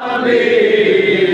কঠিন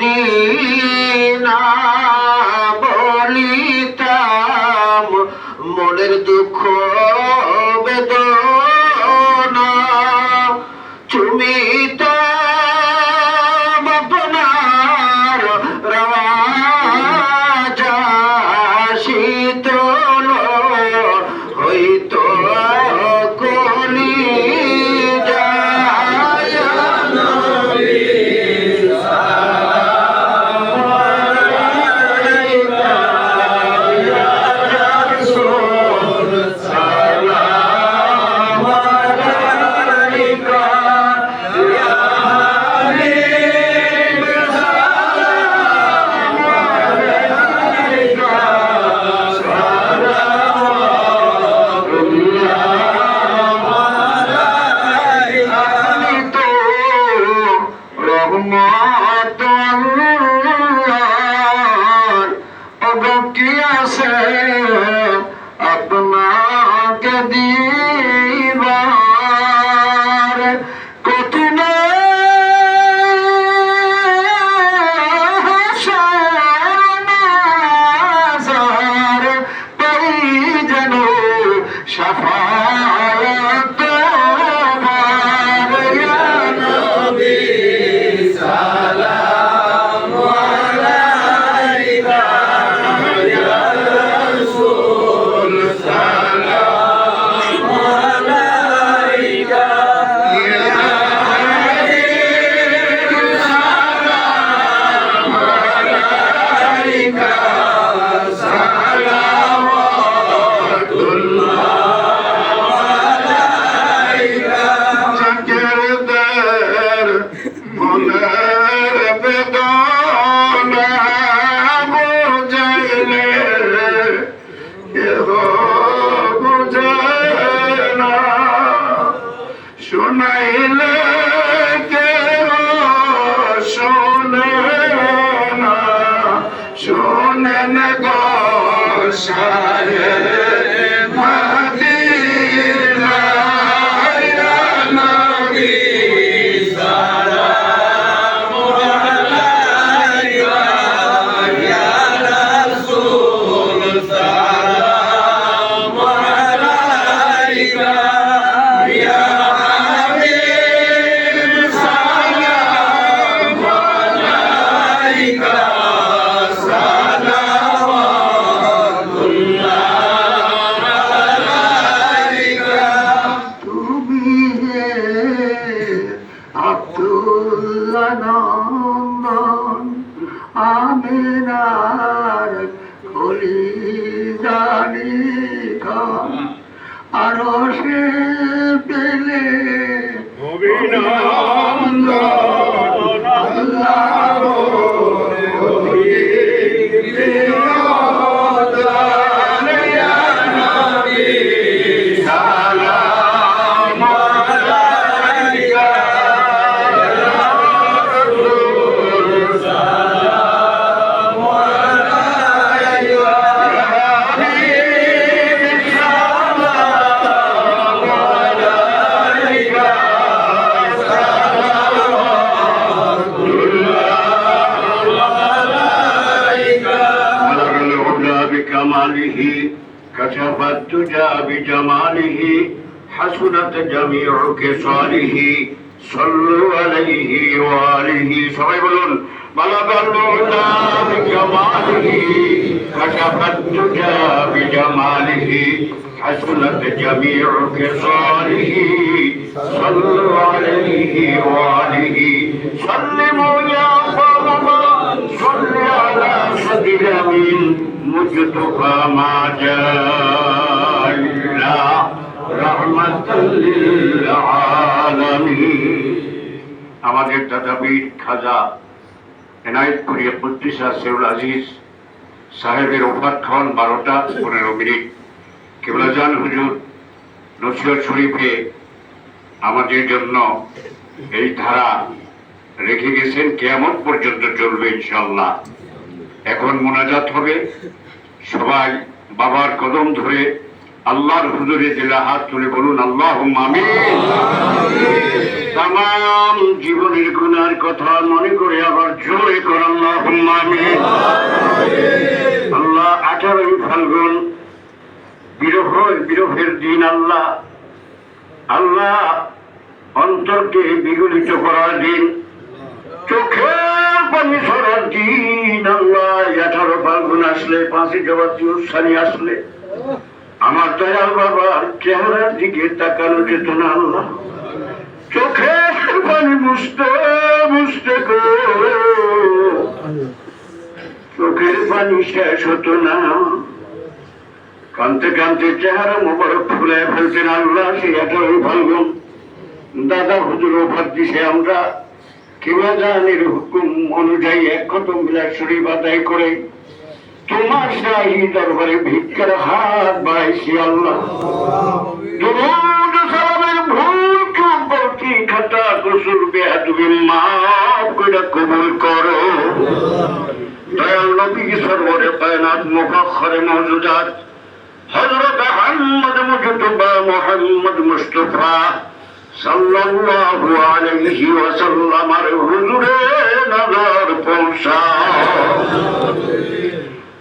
যদি খলি জানি আরও সে পেলে অভিনন্দন। التجى بجماله حسنت جميع كساله صلوا عليه وآله سمعي بلون بلغ العلا بجماله كشف التجى بجماله حسنت جميع كساله صلوا عليه وآله سلموا يا قوم صل على سيد الأمين مجتبى ما جاء إلا رحمة للعالمين আমাদের দাদাবীর খাজা এনায়েতপুরি কুদ্দিসা সেউল আজিজ সাহেবের ওফাতক্ষণ বারোটা পনেরো মিনিট কেবলাজান হুজুর নসিরত শরীফে আমাদের জন্য এই ধারা রেখে গেছেন কেমন পর্যন্ত চলবে ইনশাল্লাহ এখন মোনাজাত হবে। সবাই বাবার কদম ধরে আল্লাহর হুজুরে জেলা হাত তুলে বলুন আল্লাহ আমিন। তাম জীবনের গুনার কথা মনে করে আবার জোরে কর আল্লাহ আমিন। আল্লাহ আঠারোই ফাল্গুন বিরহ বিরহের দিন আল্লাহ। আল্লাহ অন্তরকে বিগলিত করার দিন চোখের পানি সরার দিন আল্লাহ আঠারো ফাল্গুন আসলে, পাঁচই জবাতি উৎসানি আসলে। আমার দয়াল বাবার চেহারার দিকে তাকানো যেত না আল্লাহ। চোখের পানি মুছতে গো। চোখের পানি শেষ হতো না। কানতে কানতে চেহারা মোবারক ফুলে ফেলতেন আল্লাহ সে আঠারো ফাল্গুন। দাদা, হুজুর ওভার দিছে আমরা কিবা জানের হুকুম অনুযায়ী এক কত মিলার শরীফ আদায় করে তোমার শাহী দরবারে ভিক্ষার হাত বাড়াইছি আল্লাহ। মুহাম্মদ মুস্তাফা সাল্লাল্লাহু আলাইহি ওয়াসাল্লাম আর হুজুরে নজর পৌঁছা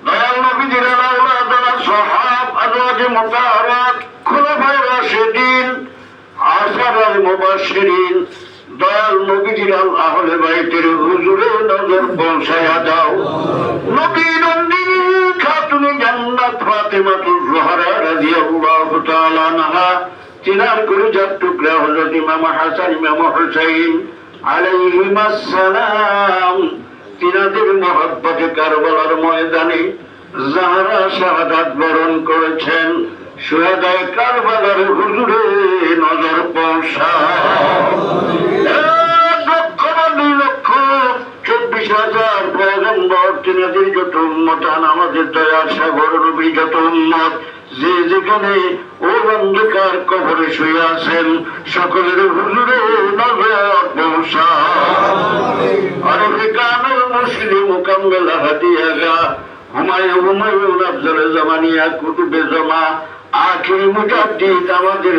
দয়াল নবীজির আলাউলাদ সাহাব আজওয়াজ মুতাহারাত খুলাফায়ে রাশিদিন আশারাল মুবাশশিরিন, দয়াল নবীজির আহলে বাইতের হুজুরে নজর পৌঁছায়া দাও। নবী নন্দিনী খাতুনে জান্নাত ফাতেমাতুর জোহরা রাদিয়াল্লাহু তাআলা আনহা তিনার কলিজার টুকরা হযরত ইমাম হাসান, ইমাম হুসাইন। আলাইহিমাস সালাম, তিনাদের মহব্বতে কারবালার ময়দানে যাহারা শাহাদাত বরণ করেছেন সুহাদায় কারবালার হুজুরে নজর পৌঁছা চব্বিশ হাজার পয়গম্বর তিনাদের যত উন্মতান আমাদের দয়ার সাগর, নবী যত উন্মত যে যেখানে ও অন্ধকার কবরে শুয়ে আছেন, সকলের হুজুরে নজর পৌঁছা আরে মুসলিম আফজল জামানিয়া কুতুবে জমা। আমাদের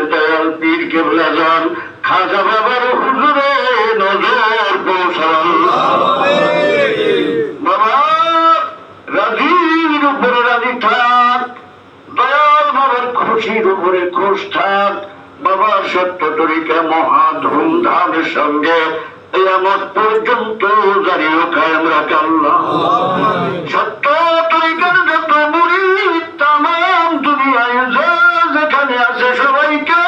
খাজা বাবার হুজুরে নজর পৌঁছাল্লাহ বাবা রাজির উপরে রাজি থাক দয়াল বাবার খুশির উপরে থাক বাবার সত্য তরিকা মহা ধুমধামের সঙ্গে আমার পর্যন্ত জারিও কায়েম রাখাল্লাহ সত্য তরিকার যত মুড়ি তাম দুনিয়ায় যেখানে আছে সবাইকে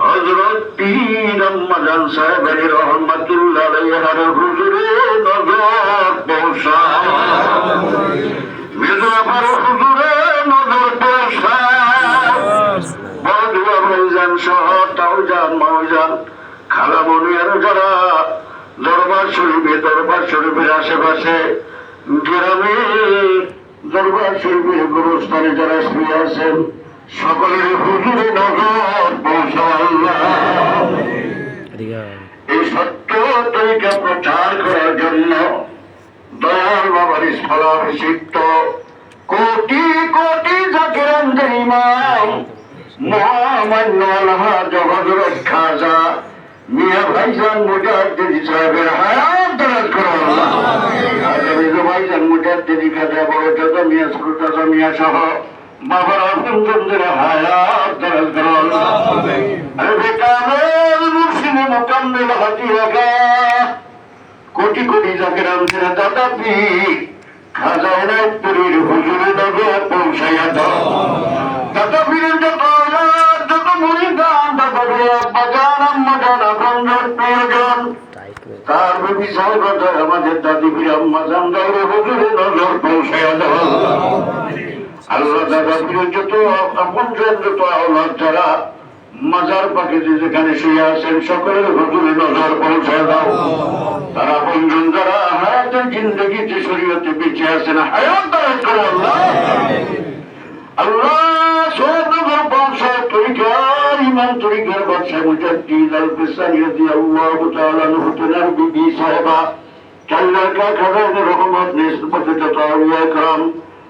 হযরত পীর আম্মা জান সাহেব আলী রহমাতুল্লাহ আলাইহার হুজুরে নজর পৌঁছা মির্জাফর হুজুরে নজর পৌঁছা বড় ভাইজান সহ তাওজান মাওজান, খালা মনিয়ার যারা দরবার শরীফে, দরবার শরীফের আশেপাশে গ্রামে দরবার শরীফের গুরুস্থানে যারা শুয়ে আছেন সকলের হুজুরে নজর পৌঁছাল্লাহ এই সত্য তরিকা প্রচার করার জন্য দয়াল বাবার স্থলাভিষিক্ত কোটি কোটি জাকিরানদের ইমাম মহামান্য আল্লাহ জগৎ খাজা মিয়া ভাইজান মুজাদ্দিদ সাহেবের হায়াত দরাজ করো আল্লাহ। ভাইজান মুজাদ্দিদ খাজা বড় যত মিয়া সুলতান মিয়া সহ বাবার আপনজনদের হায়াত দরাজ করো আরে বেকামেল মুর্শিদে মোকাম্মেল হাতিয়া কোটি কোটি জাকেরাম ছেড়ে দাদা আমাদের দাদি পীর আম্মা জান, হুজুরে নজর পৌঁছাইয়া দাও। আল্লাহ দাদা পীরের যত আপনজন, যত আওলাদ যারা মাজার পাখি যেখানে শুয়ে আছেন সকলের হুজুরে নজর পৌঁছায় দাও তারা বন্ধন যারা হায়াতের জিন্দগিতে শরীয়তে বেঁচে আছেন হায়াত দারাজ করো আল্লাহ আল্লাহ সব নজর পৌঁছায় তরিকার ইমান তরিকার বাদশা মুজাদ্দিদ আল পেসানি রাদিয়াল্লাহু তাআলা আনহু তেনার বিবি সাহেবা কাল্লার কা খাজান রহমত নিসবতে যত আউলিয়া کرام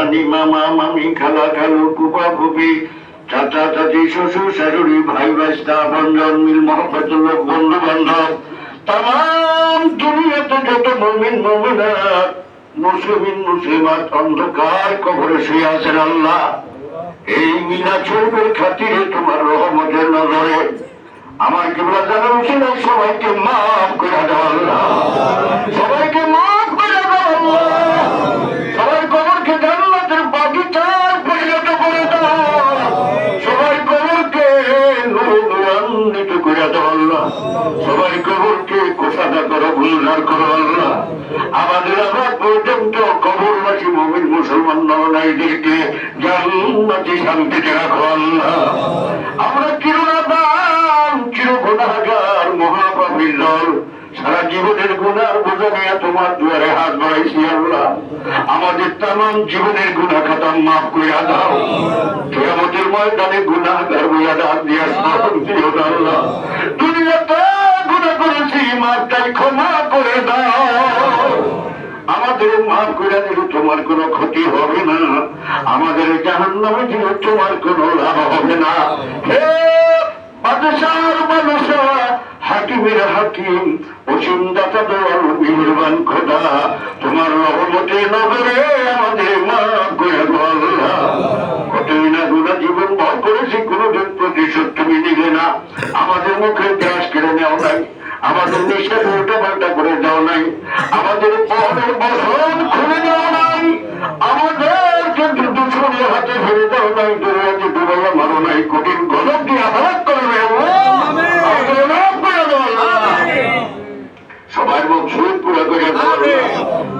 নানা মামা মামি খালা খালু কুপা ফুপি চাচা চাচি শ্বশুর শাশুড়ি ভাই ভাইস্তা বন্ধন মিল মহব্বতুল লোক বন্ধু বান্ধব। তাম দুনিয়াতে যত মমিন মমিনাত মুসলিমিন মুসলিমাত অন্ধকার কবরে শুয়ে আছেন আল্লাহ। এই মিনা শরীফের খাতিরে তোমার রহমতের নজরে। আমার কিবলা জানার ছিল সবাইকে মাফ করে দাও সবাইকে মাফ করে দাও কোষাদা করো গুলজার করো আল্লাহ আমাদের আবার পর্যন্ত কবরবাসী মমিন মুসলমান নরনারীদেরকে জান্নাতি শান্তিতে রাখো আল্লাহ। আমরা চিরনাদান চির গোনাগার মহাপাপীর দল। সারা জীবনের গুণার বোঝা নিয়ে তোমার দুয়ারে হাত বাড়াইছি আল্লাহ। আমাদের তাম জীবনের গুণা খাতা মাফ করে দাও। কেয়ামতের ময়দানে গুণাগার বইয়া ডাক দিয়া স্মরণ দিও আল্লাহ। দুনিয়াতে গুণা করেছি মাফটাই ক্ষমা করে দাও। আমাদের মাফ করে দিলে তোমার কোনো ক্ষতি হবে না। আমাদের জাহান নামে দিলে তোমার কোনো লাভ হবে না। হে বাদশার বাদশা হাকিমের হাকিম অসীম দাতা দয়াল মেহরবান খোদা, তোমার রহমতে নগরে আমাদের মাফ করে দাও আল্লাহ কতই না গুণা জীবন ভর করেছি, কোনোদিন প্রতিশোধ তুমি নিলে না। আমাদের মুখে গ্যাস কেড়ে নেওয়া নাই। আমাদের নিঃশ্বাস উল্টো পাল্টা করে দেওয়া নাই। আমাদের পরের বসন খুলে দেওয়া নাই। আমাদের কিন্তু দুশ্মনের হাতে ফেলে দেওয়া নাই। দুর্গাকে ডুবাইয়া মারো নাই। কঠিন গলক দিয়ে আঘাত করবে আমাদের মাফ করে দাও আল্লাহ। সবার মুখ সুদ পুরা করে দাও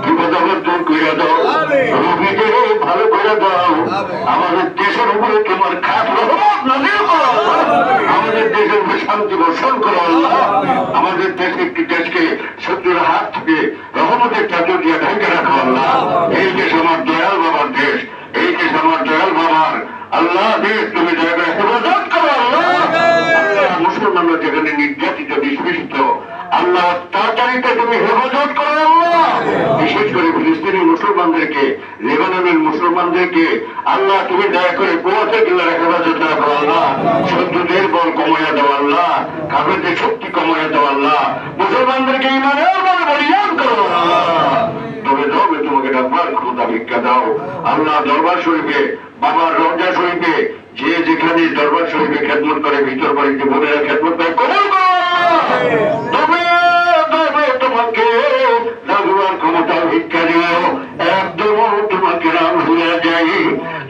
কি বদল দূর করে দাও। রোগীকে ভালো করে দাও। আমাদের দেশের উপরে তোমার খাট রহমত নাজিল করো। আমাদের দেশের উপরে শান্তি বর্ষণ করো। আল্লাহ আমাদের দেশ একটি দেশকে শত্রুর হাত থেকে রহমতের চাদর দিয়ে ঢেকে রাখো আল্লাহ। এই দেশ আমার দয়াল বাবার দেশ। এই দেশ আমার দয়াল বাবার। আল্লাহ দেশ তুমি করে হেফাজত করো আল্লাহ। মুসলমানরা যেখানে নির্যাতিত নিষ্পেষিত আল্লাহ তাড়াতাড়িতে তুমি হেফাজত করো বিশেষ করে ফিলিস্তিনি মুসলমানদেরকে, লেবাননের মুসলমানদেরকে, আল্লাহ তুমি দয়া করে কুয়াতে গেলার হেফাজত রাখো আল্লাহ। শত্রুদের বল কমাইয়া দাও আল্লাহ, কাফেরদের শক্তি কমাইয়া দাও আল্লাহ। মুসলমানদেরকে ইমানের বলে বলিয়ান করো তবে তবে তোমাকে ডাকবার ক্ষমতা ভিক্ষা দাও। আল্লাহ দরবার শরীফে, বাবার রমজা শরীফে, যে যেখানে দরবার শরীফে খেদমত করে, ভিতর বাড়িতে বোনেরা খেদমত করে, কবল করো তবে তোমাকে ডাকবার ক্ষমতা ভিক্ষা দিও একদম তোমাকে নাম ভুলে যাই।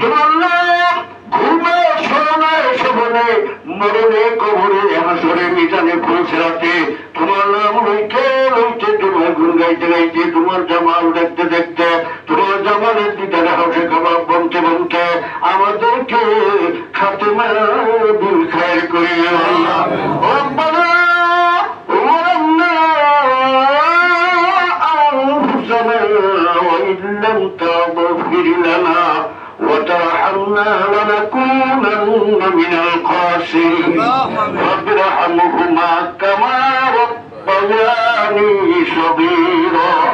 তোমার নাম ঘুমে শোনে শোভনে, মরণে, কবরে হাসরে মিজানে পৌঁছে রাখতে তোমার নাম লইতে লইতে, তোমার গুণ গাইতে গাইতে, তোমার জামাল দেখতে দেখতে, তোমার জামালের দিদারে হাসে কাবাব বলতে বলতে আমাদেরকে খাতেমা বিল খায়ের করে أنت تغفر لنا وترحمنا لنكونن من القاسرين رب ارحمهما كما ربياني صغيرا.